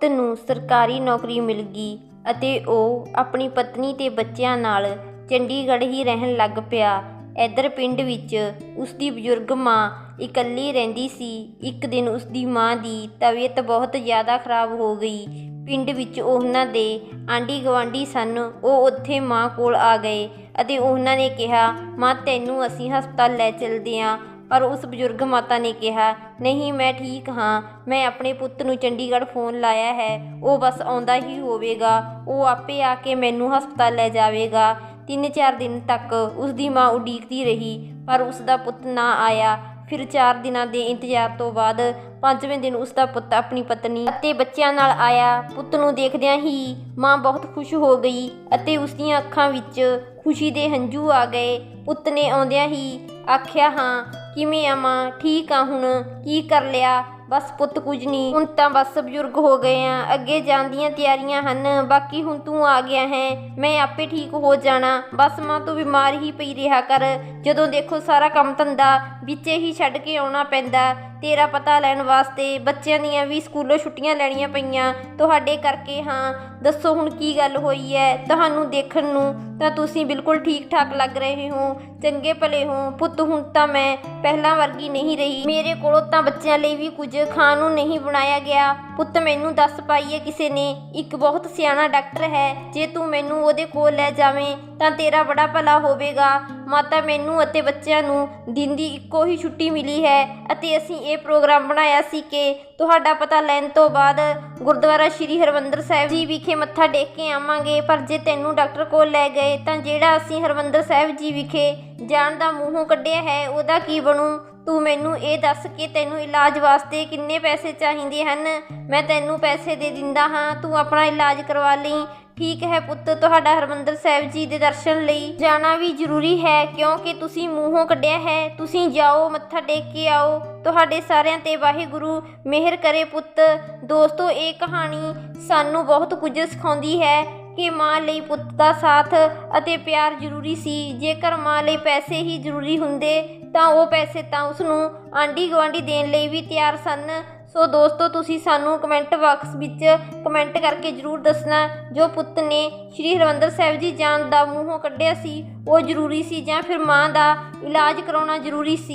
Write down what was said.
ਪੁੱਤ ਨੂੰ ਸਰਕਾਰੀ ਨੌਕਰੀ ਮਿਲ ਗਈ ਅਤੇ ਉਹ ਆਪਣੀ ਪਤਨੀ ਤੇ ਬੱਚਿਆਂ ਨਾਲ ਚੰਡੀਗੜ੍ਹ ਹੀ ਰਹਿਣ ਲੱਗ ਪਿਆ। ਇੱਧਰ ਪਿੰਡ ਵਿੱਚ ਉਸ ਦੀ ਬਜ਼ੁਰਗ ਮਾਂ ਇਕੱਲੀ ਰਹਿੰਦੀ ਸੀ। ਇੱਕ ਦਿਨ ਉਸ ਦੀ ਮਾਂ ਦੀ ਤਬੀਅਤ ਬਹੁਤ ਜ਼ਿਆਦਾ ਖਰਾਬ ਹੋ ਗਈ। ਪਿੰਡ ਵਿੱਚ ਉਹਨਾਂ ਦੇ ਆਂਢੀ ਗੁਆਂਢੀ ਸਨ। ਉਹ ਉੱਥੇ ਮਾਂ ਕੋਲ ਆ ਗਏ ਅਤੇ ਉਹਨਾਂ ਨੇ ਕਿਹਾ, ਮਾਂ, ਤੈਨੂੰ ਅਸੀਂ ਹਸਪਤਾਲ ਲੈ ਚਲਦੇ ਹਾਂ ਪਰ ਉਸ ਬਜ਼ੁਰਗ ਮਾਤਾ ਨੇ ਕਿਹਾ, ਨਹੀਂ, ਮੈਂ ਠੀਕ ਹਾਂ। ਮੈਂ ਆਪਣੇ ਪੁੱਤ ਨੂੰ ਚੰਡੀਗੜ੍ਹ ਫੋਨ ਲਾਇਆ ਹੈ। ਉਹ ਬਸ ਆਉਂਦਾ ਹੀ ਹੋਵੇਗਾ। ਉਹ ਆਪੇ ਆ ਕੇ ਮੈਨੂੰ ਹਸਪਤਾਲ ਲੈ ਜਾਵੇਗਾ। ਤਿੰਨ ਚਾਰ ਦਿਨ ਤੱਕ ਉਸ ਦੀ ਮਾਂ ਉਡੀਕਦੀ ਰਹੀ, ਪਰ ਉਸ ਦਾ ਪੁੱਤ ਨਾ ਆਇਆ। ਫਿਰ 4 ਦਿਨਾਂ ਦੇ ਇੰਤਜ਼ਾਰ ਤੋਂ ਬਾਅਦ ਪੰਜਵੇਂ ਦਿਨ ਉਸ ਦਾ ਪੁੱਤ ਆਪਣੀ ਪਤਨੀ ਅਤੇ ਬੱਚਿਆਂ ਨਾਲ ਆਇਆ। ਪੁੱਤ ਨੂੰ ਦੇਖਦਿਆਂ ਹੀ ਮਾਂ ਬਹੁਤ ਖੁਸ਼ ਹੋ ਗਈ ਅਤੇ ਉਸ ਦੀਆਂ ਅੱਖਾਂ ਵਿੱਚ ਖੁਸ਼ੀ ਦੇ ਹੰਝੂ ਆ ਗਏ। ਪੁੱਤ ਨੇ ਆਉਂਦਿਆਂ ਹੀ ਆਖਿਆ, ਹਾਂ, ਕਿਵੇਂ ਆ ਮਾਂ ਠੀਕ ਆ ਹੁਣ, ਕੀ ਕਰ ਲਿਆ? ਬਸ ਪੁੱਤ ਕੁਝ ਨਹੀਂ। ਹੁਣ ਤਾਂ ਬਸ ਬਜ਼ੁਰਗ ਹੋ ਗਏ ਆ। ਅੱਗੇ ਜਾਣ ਦੀਆਂ ਤਿਆਰੀਆਂ ਹਨ। ਬਾਕੀ ਹੁਣ ਤੂੰ ਆ ਗਿਆ ਹੈ। ਮੈਂ ਆਪੇ ਠੀਕ ਹੋ ਜਾਣਾ। ਬਸ ਮਾਂ ਤੂੰ ਬਿਮਾਰ ਹੀ ਪਈ ਰਿਹਾ ਕਰ। ਜਦੋਂ ਦੇਖੋ ਸਾਰਾ ਕੰਮ ਧੰਦਾ ਵਿੱਚੇ ਹੀ ਛੱਡ ਕੇ ਆਉਣਾ ਪੈਂਦਾ। ਤੇਰਾ ਪਤਾ ਲੈਣ ਵਾਸਤੇ ਬੱਚਿਆਂ ਦੀਆਂ ਵੀ ਸਕੂਲੋਂ ਛੁੱਟੀਆਂ ਲੈਣੀਆਂ ਪਈਆਂ। ਤੁਹਾਡੇ ਕਰਕੇ ਹਾਂ। ਦੱਸੋ ਹੁਣ ਕੀ ਗੱਲ ਹੋਈ ਹੈ? ਤੁਹਾਨੂੰ ਦੇਖਣ ਨੂੰ ਤਾਂ ਤੁਸੀਂ ਬਿਲਕੁਲ ਠੀਕ ਠਾਕ ਲੱਗ ਰਹੇ ਹੋ। ਚੰਗੇ ਭਲੇ ਹੋ। ਪੁੱਤ, ਹੁਣ ਤਾਂ ਮੈਂ ਪਹਿਲਾਂ ਵਰਗੀ ਨਹੀਂ ਰਹੀ। ਮੇਰੇ ਕੋਲੋਂ ਤਾਂ ਬੱਚਿਆਂ ਲਈ ਵੀ ਕੁਝ ਖਾਣ ਨੂੰ ਨਹੀਂ ਬਣਾਇਆ ਗਿਆ। ਪੁੱਤ, ਮੈਨੂੰ ਦੱਸ ਪਾਈਏ ਕਿਸੇ ਨੇ। ਇੱਕ ਬਹੁਤ ਸਿਆਣਾ ਡਾਕਟਰ ਹੈ। ਜੇ ਤੂੰ ਮੈਨੂੰ ਉਹਦੇ ਕੋਲ ਲੈ ਜਾਵੇਂ ਤਾਂ ਤੇਰਾ ਬੜਾ ਭਲਾ ਹੋਵੇਗਾ। ਮਾਤਾ ਮੈਨੂੰ ਅਤੇ ਬੱਚਿਆਂ ਨੂੰ ਦਿਨ ਦੀ ਇੱਕੋ ਹੀ ਛੁੱਟੀ ਮਿਲੀ ਹੈ ਅਤੇ ਅਸੀਂ ਇਹ ਪ੍ਰੋਗਰਾਮ ਬਣਾਇਆ ਸੀ ਕਿ ਤੁਹਾਡਾ ਪਤਾ ਲੈਣ ਤੋਂ ਬਾਅਦ ਗੁਰਦੁਆਰਾ ਸ਼੍ਰੀ ਹਰਮੰਦਰ ਸਾਹਿਬ ਜੀ ਵਿਖੇ ਮੱਥਾ ਟੇਕ ਕੇ ਆਵਾਂਗੇ। ਪਰ ਜੇ ਤੈਨੂੰ ਡਾਕਟਰ ਕੋਲ ਲੈ ਗਏ ਤਾਂ ਜਿਹੜਾ ਅਸੀਂ ਹਰਮੰਦਰ ਸਾਹਿਬ ਜੀ ਵਿਖੇ ਜਾਣ ਦਾ ਮੂੰਹੋਂ ਕੱਢਿਆ ਹੈ, ਉਹਦਾ ਕੀ ਬਣੂ? ਤੂੰ ਮੈਨੂੰ ਇਹ ਦੱਸ ਕਿ ਤੈਨੂੰ ਇਲਾਜ ਵਾਸਤੇ ਕਿੰਨੇ ਪੈਸੇ ਚਾਹੀਦੇ ਹਨ? ਮੈਂ ਤੈਨੂੰ ਪੈਸੇ ਦੇ ਦਿੰਦਾ ਹਾਂ। ਤੂੰ ਆਪਣਾ ਇਲਾਜ ਕਰਵਾ ਲਈ। ਠੀਕ ਹੈ ਪੁੱਤ, ਤੁਹਾਡਾ ਹਰਮੰਦਰ ਸਾਹਿਬ ਜੀ ਦੇ ਦਰਸ਼ਨ ਲਈ ਜਾਣਾ ਵੀ ਜ਼ਰੂਰੀ ਹੈ ਕਿਉਂਕਿ ਤੁਸੀਂ ਮੂੰਹੋਂ ਕੱਢਿਆ ਹੈ। ਤੁਸੀਂ ਜਾਓ, ਮੱਥਾ ਟੇਕ ਕੇ ਆਓ। ਤੁਹਾਡੇ ਸਾਰਿਆਂ ਤੇ ਵਾਹਿਗੁਰੂ ਮਿਹਰ ਕਰੇ ਪੁੱਤ। ਦੋਸਤੋ, ਇਹ ਕਹਾਣੀ ਸਾਨੂੰ ਬਹੁਤ ਕੁਝ ਸਿਖਾਉਂਦੀ ਹੈ ਕਿ ਮਾਂ ਲਈ ਪੁੱਤ ਦਾ ਸਾਥ ਅਤੇ ਪਿਆਰ ਜ਼ਰੂਰੀ ਸੀ। ਜੇਕਰ ਮਾਂ ਲਈ ਪੈਸੇ ਹੀ ਜ਼ਰੂਰੀ ਹੁੰਦੇ, ਤਾਂ ਉਹ ਪੈਸੇ ਤਾਂ ਉਸ ਨੂੰ ਆਂਢੀ ਗੁਆਂਢੀ ਦੇਣ ਲਈ ਵੀ ਤਿਆਰ ਸਨ। ਸੋ ਦੋਸਤੋ, ਤੁਸੀਂ ਸਾਨੂੰ ਕਮੈਂਟ ਬਾਕਸ ਵਿੱਚ ਕਮੈਂਟ ਕਰਕੇ ਜਰੂਰ ਦੱਸਣਾ ਜੋ ਪੁੱਤ ਨੇ ਸ਼੍ਰੀ ਹਰਿਮੰਦਰ ਸਾਹਿਬ ਜੀ ਜਾਨ ਦਾ ਮੂੰਹੋਂ ਕੱਢਿਆ ਸੀ, ਉਹ ਜ਼ਰੂਰੀ ਸੀ ਜਾਂ ਫਿਰ ਮਾਂ ਦਾ ਇਲਾਜ ਕਰਾਉਣਾ ਜ਼ਰੂਰੀ ਸੀ?